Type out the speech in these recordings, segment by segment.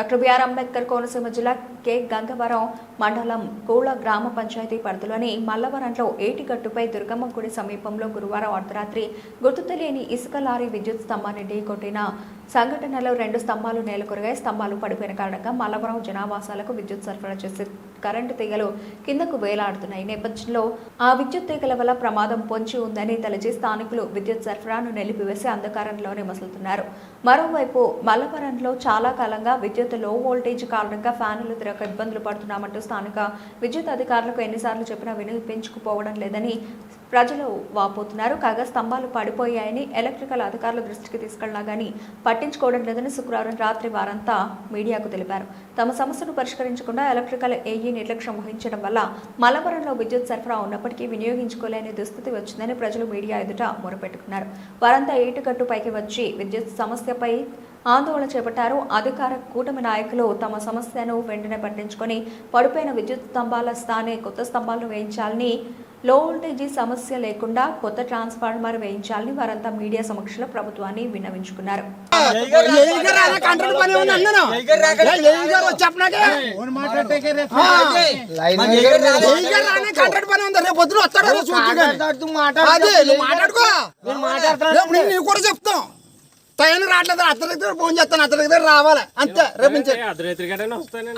Doctor BR Ambedkar Konaseema జిల్లా K. Gangavaram మండలం కూళ గ్రామ పంచాయతీ పరిధిలోని మల్లవరంలో ఏటిగట్టుపై దుర్గమ్మ గుడి సమీపంలో గురువారం అర్ధరాత్రి గుర్తు తెలియని ఇసుక లారీ విద్యుత్ స్తంభాన్ని ఢీకొట్టిన సంఘటనలో రెండు స్తంభాలు నేలకొరిగాయి. స్తంభాలు పడిపోయిన కారణంగా మల్లవరం జనావాసాలకు విద్యుత్ సరఫరా చేసింది కరెంటు తీగలు కిందకు వేలాడుతున్నాయి. నేపథ్యంలో ఆ విద్యుత్ తీగల వల్ల ప్రమాదం పొంచి ఉందని తలచి స్థానికులు విద్యుత్ సరఫరాను నిలిపివేసి అంధకారంలోనే మసులుతున్నారు. మరోవైపు మల్లవరంలో చాలా కాలంగా విద్యుత్లో వోల్టేజ్ కారణంగా ఫ్యాన్లు తిరగక ఇబ్బందులు పడుతున్నామంటూ స్థానిక విద్యుత్ అధికారులకు ఎన్నిసార్లు చెప్పినా వినిపించుకుపోవడం లేదని ప్రజలు వాపోతున్నారు. కాగా స్తంభాలు పడిపోయాయని ఎలక్ట్రికల్ అధికారుల దృష్టికి తీసుకెళ్ళినా గానీ పట్టించుకోవడం లేదని శుక్రవారం రాత్రి వారంతా మీడియాకు తెలిపారు. తమ సమస్యను పరిష్కరించకుండా ఎలక్ట్రికల్ ఏఈ నిర్లక్ష్యం వహించడం వల్ల మలవరంలో విద్యుత్ సరఫరా ఉన్నప్పటికీ వినియోగించుకోలేని దుస్థితి వచ్చిందని ప్రజలు మీడియా ఎదుట మొరపెట్టుకున్నారు. వారంతా ఏటుగట్టు పైకి వచ్చి విద్యుత్ సమస్యపై ఆందోళన చేపట్టారు. అధికార కూటమి నాయకులు తమ సమస్యను వెంటనే పట్టించుకొని పడిపోయిన విద్యుత్ స్తంభాల స్థానే కొత్త స్తంభాలను వేయించాలని లో వోల్టేజీ సమస్య లేకుండా కొత్త ట్రాన్స్ఫార్మర్ వేయించాలని వారంతా మీడియా సమక్షంలో ప్రభుత్వాన్ని విన్నవించుకున్నారు కంట్రోల్ పని కంట్రోల్ పని మాట్లాడుకో కూడా చెప్తాం టైం రావట్లేదు అత్త దగ్గర ఫోన్ చేస్తాను అత్త దగ్గర రావాలి. అంతే రేపు నుంచి.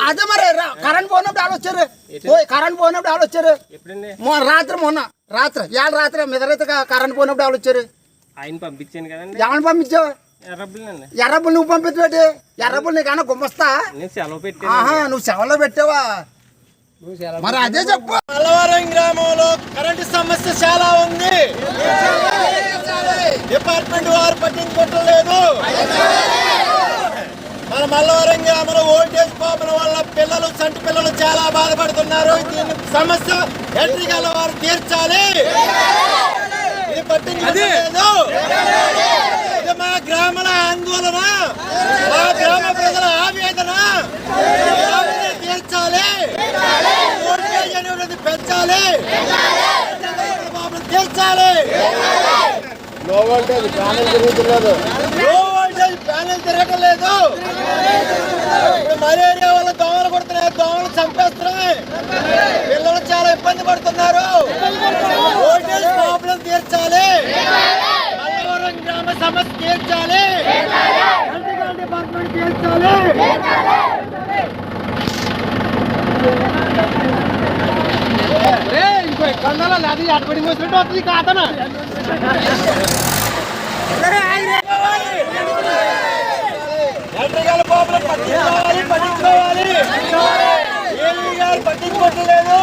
అదే మరి రా- కరెంట్ పోయినప్పుడు ఆడ వచ్చారు. ఓయ్, కరెంట్ పోయినప్పుడు ఆడ వచ్చారు. ఎప్పుడండి? మొన్న రాత్రి మొన్న రాత్రి ఇవాళ రాత్రి మిదరైతే కరెంట్ పోయినప్పుడు ఆడ వచ్చారు. ఆయన పంపించాను కదండి. ఎవరిని పంపించావు? ఎర్రబుల్ నువ్వు పంపించబెట్టి ఎర్రబుల్ నీకన్నా గుమ్మస్తా ఆహా నువ్వు సెవెన్లో పెట్టావా? మరి అదే చెప్పు. మల్లవరం గ్రామంలో కరెంటు సమస్య చాలా ఉంది. డిపార్ట్మెంట్ వారు పట్టించుకోవట్లేదు మన మల్లవరం గ్రామంలో ఓల్టేజ్ ప్రాబ్లం వల్ల పిల్లలు చంటి పిల్లలు చాలా బాధపడుతున్నారు. దీని సమస్య ఎలక్ట్రికల్ వారు తీర్చాలి. ఇది పట్టించుకోలేదు ఇది మా గ్రామాల ఆందోళన మా గ్రామ ప్రజల ఆవేదన తీర్చాలి ఓల్టేజ్ అనేది పెంచాలి బాబులు తీర్చాలి లో వోల్టేజ్ ప్యానెల్ తిరుగుతున్నారు. లో వోల్టేజ్ ప్యానెల్ తిరగలేదు ఇప్పుడు మలేరియా వల్ల దోమలు కొడుతున్నాయి దోమలు చంపేస్తున్నాయి. పిల్లలు చాలా ఇబ్బంది పడుతున్నారు. వోల్టేజ్ ప్రాబ్లం తీర్చాలి. మల్లవరం గ్రామ సమస్య తీర్చాలి. ఎలక్ట్రికల్ డిపార్ట్మెంట్ తీర్చాలి ఇంకో ఎక్కడ అది అటుబడి మోసినట్టు వస్తుంది కాతనా. ఎలక్ట్రికల్ ప్రాబ్లం పట్టించుకోవాలి పట్టించుకోవాలి. గారు పట్టించుకోవట్లేదు.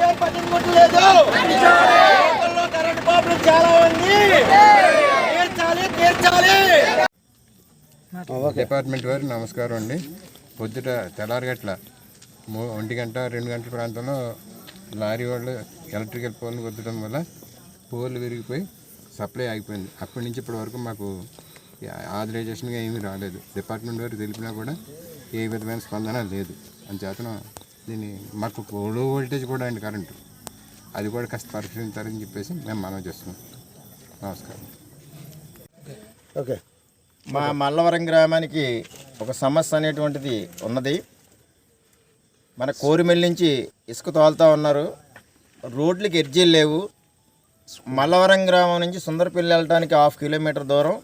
గారు పట్టించుకోవట్లేదు. లోకల్లో కరెంట్ ప్రాబ్లం చాలా ఉంది. తీర్చాలి తీర్చాలి. డిపార్ట్మెంట్ వారు నమస్కారం అండి. పొద్దుట తెల్లారిగట్ల మూ ఒంటి గంట రెండు గంటల ప్రాంతంలో లారీ వాళ్ళు ఎలక్ట్రికల్ పోల్ని కొద్దడం వల్ల పోర్లు విరిగిపోయి సప్లై ఆగిపోయింది. అప్పటి నుంచి ఇప్పటి వరకు మాకు ఆథరైజేషన్గా ఏమీ రాలేదు. డిపార్ట్మెంట్ వారు తెలిపినా కూడా ఏ విధమైన స్పందన లేదు. అని చేతన దీన్ని మాకు లో వోల్టేజ్ కూడా అండి కరెంటు. అది కూడా కాస్త పరిశీలించాలని చెప్పేసి మేము మనం చేస్తున్నాం. నమస్కారం. ఓకే. మా మల్లవరం గ్రామానికి ఒక సమస్య అనేటువంటిది ఉన్నది. మన కోరిమెల్ నుంచి ఇసుక తోలుతూ ఉన్నారు. రోడ్లకి ఎర్జీలు లేవు. మల్లవరం గ్రామం నుంచి సుందరపల్లి వెళ్ళడానికి హాఫ్ కిలోమీటర్ దూరం.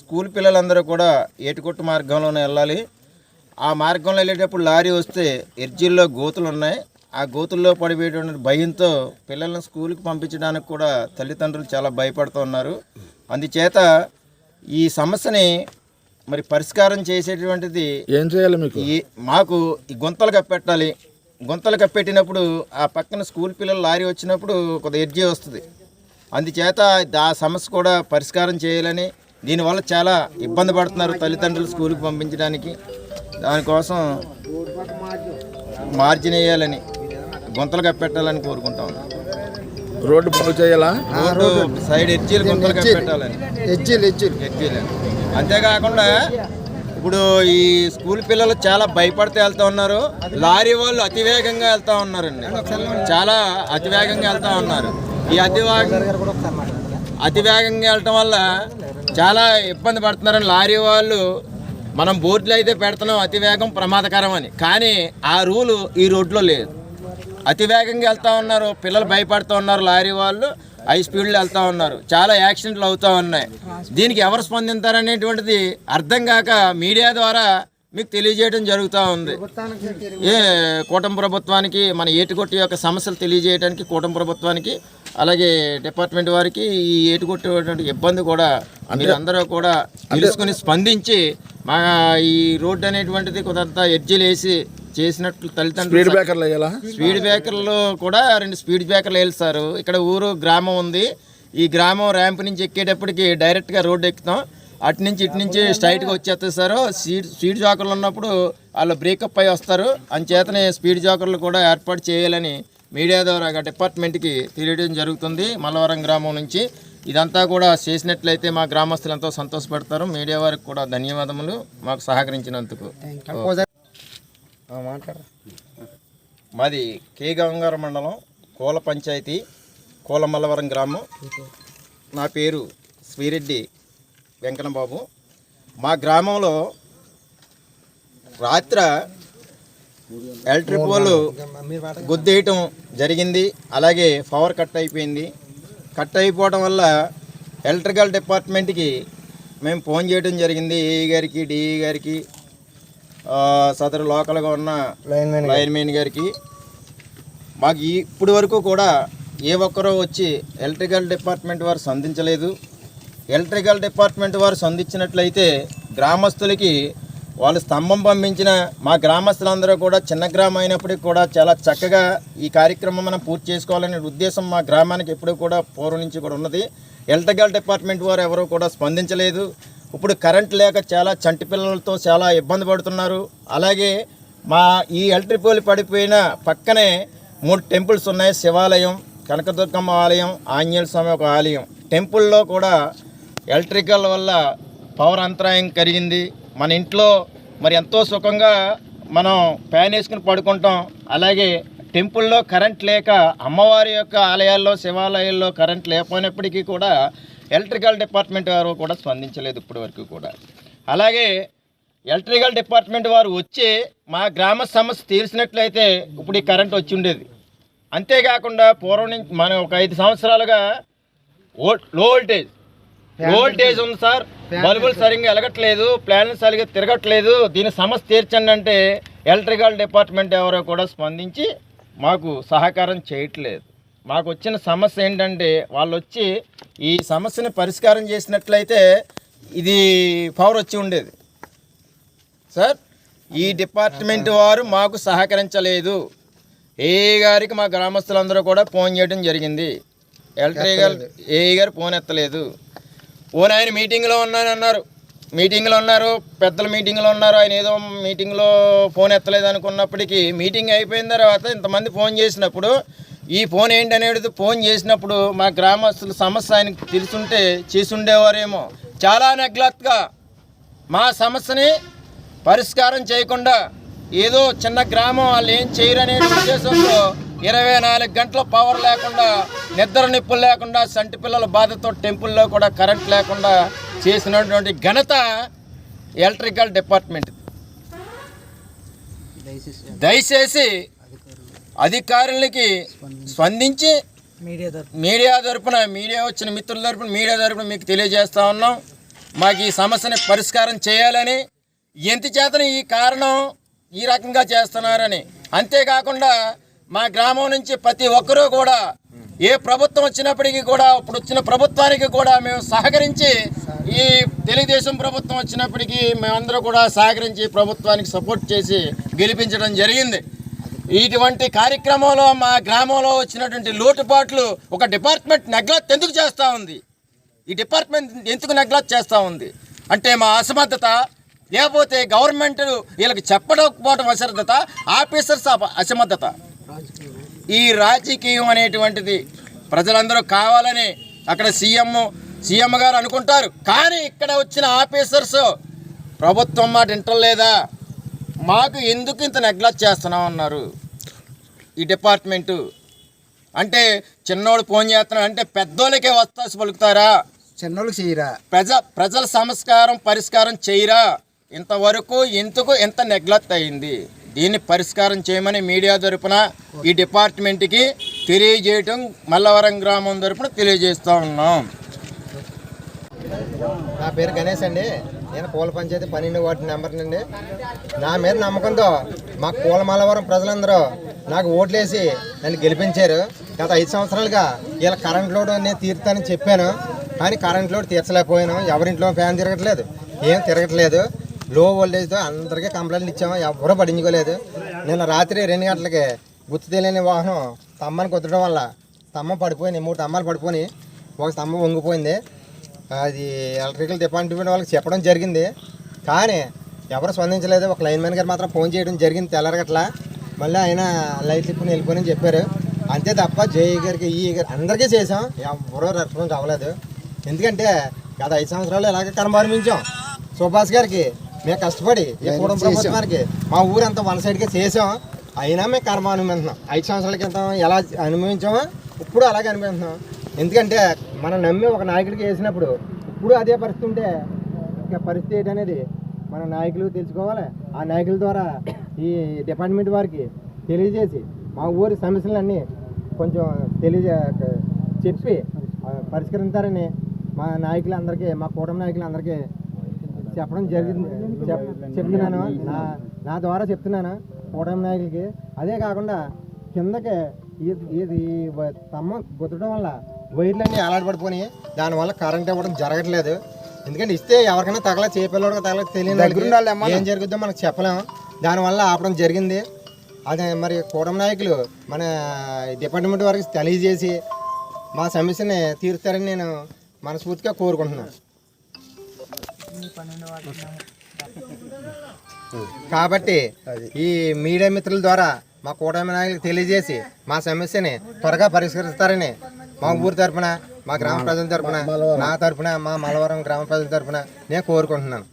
స్కూల్ పిల్లలందరూ కూడా ఏటుకొట్టు మార్గంలోనే వెళ్ళాలి. ఆ మార్గంలో వెళ్ళేటప్పుడు లారీ వస్తే ఎర్జీల్లో గోతులు ఉన్నాయి. ఆ గోతుల్లో పడిపోయేటువంటి భయంతో పిల్లల్ని స్కూల్కి పంపించడానికి కూడా తల్లిదండ్రులు చాలా భయపడుతూ ఉన్నారు. అందుచేత ఈ సమస్యని మరి పరిష్కారం చేసేటువంటిది ఏం చేయాలి మీకు? మాకు ఈ గుంతలు కప్పెట్టాలి. గుంతలు కప్పెట్టినప్పుడు ఆ పక్కన స్కూల్ పిల్లలు లారీ వచ్చినప్పుడు కొద్ది ఎడ్జీ వస్తుంది. అందుచేత ఆ సమస్య కూడా పరిష్కారం చేయాలని దీనివల్ల చాలా ఇబ్బంది పడుతున్నారు తల్లిదండ్రులు స్కూల్కి పంపించడానికి. దానికోసం మార్జిన్ వేయాలని గుంతలు కప్పెట్టాలని కోరుకుంటా ఉన్నాం. రోడ్డు బాగు చేయాలా? రోడ్డు సైడ్ ఎడ్జీలు గుంతలు కప్పెట్టాలని. ఎజ్జీలు ఎజ్జీలు ఎక్కిలే అంతేకాకుండా ఇప్పుడు ఈ స్కూల్ పిల్లలు చాలా భయపడితే వెళ్తా ఉన్నారు. లారీ వాళ్ళు అతివేగంగా వెళ్తా ఉన్నారండి. చాలా అతివేగంగా వెళ్తా ఉన్నారు. ఈ అతివేగం అతివేగంగా వెళ్ళటం వల్ల చాలా ఇబ్బంది పడుతున్నారని లారీ వాళ్ళు. మనం బోర్డులో అయితే పెడుతున్నాం అతివేగం ప్రమాదకరం అని. కానీ ఆ రూలు ఈ రోడ్లో లేదు. అతి వేగంగా వెళ్తా ఉన్నారు పిల్లలు భయపడుతూ ఉన్నారు లారీ వాళ్ళు హై స్పీడ్లో వెళ్తూ ఉన్నారు. చాలా యాక్సిడెంట్లు అవుతూ ఉన్నాయి. దీనికి ఎవరు స్పందించారనేటువంటిది అర్థం కాక మీడియా ద్వారా మీకు తెలియజేయడం జరుగుతూ ఉంది. ఏ కూటమి ప్రభుత్వానికి మన ఏటుకొట్టి యొక్క సమస్యలు తెలియజేయడానికి కూటమి ప్రభుత్వానికి అలాగే డిపార్ట్మెంట్ వారికి ఈ ఏటుకొట్టేటువంటి ఇబ్బంది కూడా మీరు అందరూ కూడా తెలుసుకుని స్పందించి మా ఈ రోడ్డు అనేటువంటిది కొంత ఎడ్జీలు వేసి చేసినట్లు స్పీడ్ తల్లిదండ్రులు బ్రేకర్లు వేయాలా? స్పీడ్ బ్రేకర్లు కూడా రెండు స్పీడ్ బ్రేకర్లు వేస్తారు ఇక్కడ ఊరు గ్రామం ఉంది. ఈ గ్రామం ర్యాంప్ నుంచి ఎక్కేటప్పటికి డైరెక్ట్గా రోడ్డు ఎక్కుతాం. అటు నుంచి ఇటు నుంచి స్ట్రైట్గా వచ్చేస్తారు సార్. సీడ్ స్పీడ్ జాకర్లు ఉన్నప్పుడు వాళ్ళు బ్రేకప్ అయి వస్తారు. అంచేతనే స్పీడ్ జాకర్లు కూడా ఏర్పాటు చేయాలని మీడియా ద్వారా డిపార్ట్మెంట్కి తెలియడం జరుగుతుంది మల్లవరం గ్రామం నుంచి. ఇదంతా కూడా చేసినట్లయితే మా గ్రామస్తులు ఎంతో సంతోషపడతారు. మీడియా వారికి కూడా ధన్యవాదములు. మాకు సహకరించినందుకు. మాది కే గంగారం మండలం కోల పంచాయతీ కోలమల్లవరం గ్రామం. నా పేరు శ్రీరెడ్డి. వెంకన్నబాబు మా గ్రామంలో రాత్ర ఎలక్ట్రిక్ పోల్ గుద్దేయటం జరిగింది. అలాగే పవర్ కట్ అయిపోయింది. కట్ అయిపోవడం వల్ల ఎలక్ట్రికల్ డిపార్ట్మెంట్కి మేము ఫోన్ చేయడం జరిగింది. ఏఈ గారికి డిఈ గారికి సదరు లోకల్గా ఉన్న లైన్మెన్ గారికి. మాకు ఇప్పటి వరకు కూడా ఏ ఒక్కరూ వచ్చి ఎలక్ట్రికల్ డిపార్ట్మెంట్ వారు సంధించలేదు. ఎలక్ట్రికల్ డిపార్ట్మెంట్ వారు సంధించినట్లయితే గ్రామస్తులకి వాళ్ళు స్తంభం పంపించిన మా గ్రామస్తులందరూ కూడా చిన్న గ్రామం అయినప్పటికీ కూడా చాలా చక్కగా ఈ కార్యక్రమం మనం పూర్తి చేసుకోవాలనే ఉద్దేశం మా గ్రామానికి ఎప్పుడూ కూడా పూర్వం నుంచి కూడా ఉన్నది. ఎలక్ట్రికల్ డిపార్ట్మెంట్ వారు ఎవరూ కూడా స్పందించలేదు. ఇప్పుడు కరెంట్ లేక చాలా చంటి పిల్లలతో చాలా ఇబ్బంది పడుతున్నారు. అలాగే మా ఈ ఎలక్ట్రిక్ పోల్ పడిపోయిన పక్కనే మూడు టెంపుల్స్ ఉన్నాయి. శివాలయం కనకదుర్గమ్మ ఆలయం ఆంజనేయ స్వామి ఒక ఆలయం. టెంపుల్లో కూడా ఎలక్ట్రికల్ వల్ల పవర్ అంతరాయం కలిగింది మన ఇంట్లో మరి ఎంతో సుఖంగా మనం ఫ్యాన్ వేసుకుని పడుకుంటాం. అలాగే టెంపుల్లో కరెంట్ లేక అమ్మవారి యొక్క ఆలయాల్లో శివాలయాల్లో కరెంట్ లేకపోయినప్పటికీ కూడా ఎలక్ట్రికల్ డిపార్ట్మెంట్ వారు కూడా స్పందించలేదు ఇప్పటి వరకు కూడా. అలాగే ఎలక్ట్రికల్ డిపార్ట్మెంట్ వారు వచ్చి మా గ్రామ సమస్య తీర్చినట్లయితే ఇప్పుడు ఈ కరెంట్ వచ్చి ఉండేది. అంతేకాకుండా పూర్వం నుంచి మనం ఒక ఐదు సంవత్సరాలుగా ఓ- లో వోల్టేజ్ వోల్టేజ్ ఉంది సార్. బల్బులు సరిగ్గా ఎలగట్లేదు ప్లాన్లు సరిగ్గా తిరగట్లేదు. దీని సమస్య తీర్చండి అంటే ఎలక్ట్రికల్ డిపార్ట్మెంట్ ఎవరో కూడా స్పందించి మాకు సహకారం చేయట్లేదు. మాకు వచ్చిన సమస్య ఏంటంటే వాళ్ళు వచ్చి ఈ సమస్యని పరిష్కారం చేసినట్లయితే ఇది పవర్ వచ్చి ఉండేది. సార్ ఈ డిపార్ట్మెంట్ వారు మాకు సహకరించలేదు. ఏ గారికి మా గ్రామస్తులందరూ కూడా ఫోన్ చేయడం జరిగింది. ఎలక్ట్రికల్ ఏ గారు ఫోన్ ఎత్తలేదు. ఫోన్ ఆయన మీటింగ్లో ఉన్నానన్నారు మీటింగ్లో ఉన్నారు. పెద్దల మీటింగ్లో ఉన్నారు. ఆయన ఏదో మీటింగ్లో ఫోన్ ఎత్తలేదు అనుకున్నప్పటికీ మీటింగ్ అయిపోయిన తర్వాత ఇంతమంది ఫోన్ చేసినప్పుడు ఈ ఫోన్ ఏంటి అనేది ఫోన్ చేసినప్పుడు మా గ్రామస్తుల సమస్య ఆయనకు తెలుసుంటే చేసుండేవారేమో. చాలా నెగ్లెక్ట్గా మా సమస్యని పరిష్కారం చేయకుండా ఏదో చిన్న గ్రామం వాళ్ళు ఏం చేయరనే ఉద్దేశంతో ఇరవై నాలుగు గంటల పవర్ లేకుండా నిద్ర నిప్పులు లేకుండా సంటి పిల్లల బాధతో టెంపుల్లో కూడా కరెంట్ లేకుండా చేసినటువంటి ఘనత ఎలక్ట్రికల్ డిపార్ట్మెంట్ దయచేసి అధికారులకి స్పందించి మీడియా తరపున. మీడియా వచ్చిన మిత్రుల తరపున మీడియా తరపున మీకు తెలియజేస్తా ఉన్నాం. మాకు ఈ సమస్యని పరిష్కారం చేయాలని ఎంత చేతన ఈ కారణం ఈ రకంగా చేస్తున్నారని. అంతేకాకుండా మా గ్రామం నుంచి ప్రతి ఒక్కరూ కూడా ఏ ప్రభుత్వం వచ్చినప్పటికీ కూడా ఇప్పుడు వచ్చిన ప్రభుత్వానికి కూడా మేము సహకరించి ఈ తెలుగుదేశం ప్రభుత్వం వచ్చినప్పటికీ మేమందరూ కూడా సహకరించి ప్రభుత్వానికి సపోర్ట్ చేసి గెలిపించడం జరిగింది. ఇటువంటి కార్యక్రమంలో మా గ్రామంలో వచ్చినటువంటి లోటుపాట్లు ఒక డిపార్ట్మెంట్ నెగ్లెక్ట్ ఎందుకు చేస్తూ ఉంది? ఈ డిపార్ట్మెంట్ ఎందుకు నెగ్లెక్ట్ చేస్తూ ఉంది? అంటే మా అసమర్థత లేకపోతే గవర్నమెంట్ వీళ్ళకి చెప్పకపోవడం అసమర్థత ఆఫీసర్స్ అసమర్థత. ఈ రాజకీయం అనేటువంటిది ప్రజలందరూ కావాలని అక్కడ సీఎం సీఎం గారు అనుకుంటారు. కానీ ఇక్కడ వచ్చిన ఆఫీసర్స్ ప్రభుత్వం మాట వింటలేదా? మాకు ఎందుకు ఇంత నెగ్లెక్ట్ చేస్తున్నాం అన్నారు ఈ డిపార్ట్మెంటు అంటే చిన్నోడు ఫోన్ చేస్తున్నాడు. అంటే పెద్దోళ్ళకే వస్తాసి పలుకుతారా? చిన్నోళ్ళకి చేయరా? ప్రజ ప్రజల సంస్కారం పరిష్కారం చేయరా? ఇంతవరకు ఎందుకు ఎంత నెగ్లెక్ట్ అయింది? దీన్ని పరిష్కారం చేయమని మీడియా తరపున ఈ డిపార్ట్మెంట్కి తెలియజేయటం మల్లవరం గ్రామం తరపున తెలియజేస్తూ ఉన్నాం. నా పేరు గణేష్ అండి. నేను పూల పంచాయతీ పన్నెండు వాటి నెంబర్ నుండి నా మీద నమ్మకంతో మా కూలమలవరం ప్రజలందరూ నాకు ఓట్లేసి నన్ను గెలిపించారు. గత ఐదు సంవత్సరాలుగా ఇలా కరెంట్ లోడ్ నేను తీరుతానని చెప్పాను. కానీ కరెంట్ లోడ్ తీర్చలేకపోయాను. ఎవరింట్లో ఫ్యాన్ తిరగట్లేదు. ఏం తిరగట్లేదు. లో వోల్టేజ్తో అందరికీ కంప్లైంట్లు ఇచ్చాము? ఎవరూ పడించుకోలేదు నిన్న రాత్రి రెండు గంటలకి గుర్తు తెలియని వాహనం స్తంభాన్ని కొట్టడం వల్ల స్తంభం పడిపోయింది. మూడు స్తంభాలు పడిపోయి ఒక స్తంభం వంగిపోయింది. అది ఎలక్ట్రికల్ డిపార్ట్మెంట్ వాళ్ళకి చెప్పడం జరిగింది. కానీ ఎవరు స్పందించలేదు. ఒక లైన్ మ్యాన్ గారు మాత్రం ఫోన్ చేయడం జరిగింది తెల్లరగట్లా. మళ్ళీ ఆయన లైట్ ఇప్పుడు వెళ్ళిపోయి చెప్పారు. అంతే తప్ప జేఈ గారికి ఈ గారు అందరికీ చేసాం ఎవరో రెస్పాన్స్ అవ్వలేదు. ఎందుకంటే గత ఐదు సంవత్సరాలు ఇలాగే కనబరిమించాం. సుభాష్ గారికి మేము కష్టపడి ఈ కూడం ప్రభుత్వానికి మా ఊరంతా వన్ సైడ్గా చేసాం అయినా మేము కర్మ అనుభవిస్తున్నాం ఐదు సంవత్సరాల క్రితం ఎలా అనుభవించామో ఇప్పుడు అలాగే అనుభవిస్తున్నాం. ఎందుకంటే మనం నమ్మి ఒక నాయకుడికి వేసినప్పుడు ఇప్పుడు అదే పరిస్థితి ఉంటే ఇంకా పరిస్థితి ఏంటనేది మన నాయకులు తెలుసుకోవాలి. ఆ నాయకుల ద్వారా ఈ డిపార్ట్మెంట్ వారికి తెలియజేసి మా ఊరి సమస్యలన్నీ కొంచెం తెలియజే చెప్పి పరిష్కరించారని మా నాయకులందరికీ మా కూటమి నాయకులందరికీ చెప్పడం జరిగింది. చెప్- చెప్తున్నాను. నా నా ద్వారా చెప్తున్నాను కూటమి నాయకులకి. అదే కాకుండా కిందకి ఈ- ఇది తమ్మ గుద్దడం వల్ల వైర్లన్నీ అలాడబడిపోయి దానివల్ల కరెంట్ ఇవ్వడం జరగట్లేదు. ఎందుకంటే ఇస్తే ఎవరికైనా తగల చేపల్లోకి తగల తెలియని ఏం జరుగుద్దో మనకు చెప్పలేము దానివల్ల ఆపడం జరిగింది. అదే మరి కూటమి నాయకులు మన డిపార్ట్మెంట్ వారికి తెలియజేసి మా సమస్యని తీరుస్తారని నేను మనస్ఫూర్తిగా కోరుకుంటున్నాను. కాబట్టి ఈ మీడియా మిత్రుల ద్వారా మా కూటమి నాయకులకు తెలియజేసి మా సమస్యని త్వరగా పరిష్కరిస్తారని మా ఊరి తరపున మా గ్రామ ప్రజల తరపున నా తరపున మా మలవరం గ్రామ ప్రజల తరపున నేను కోరుకుంటున్నాను.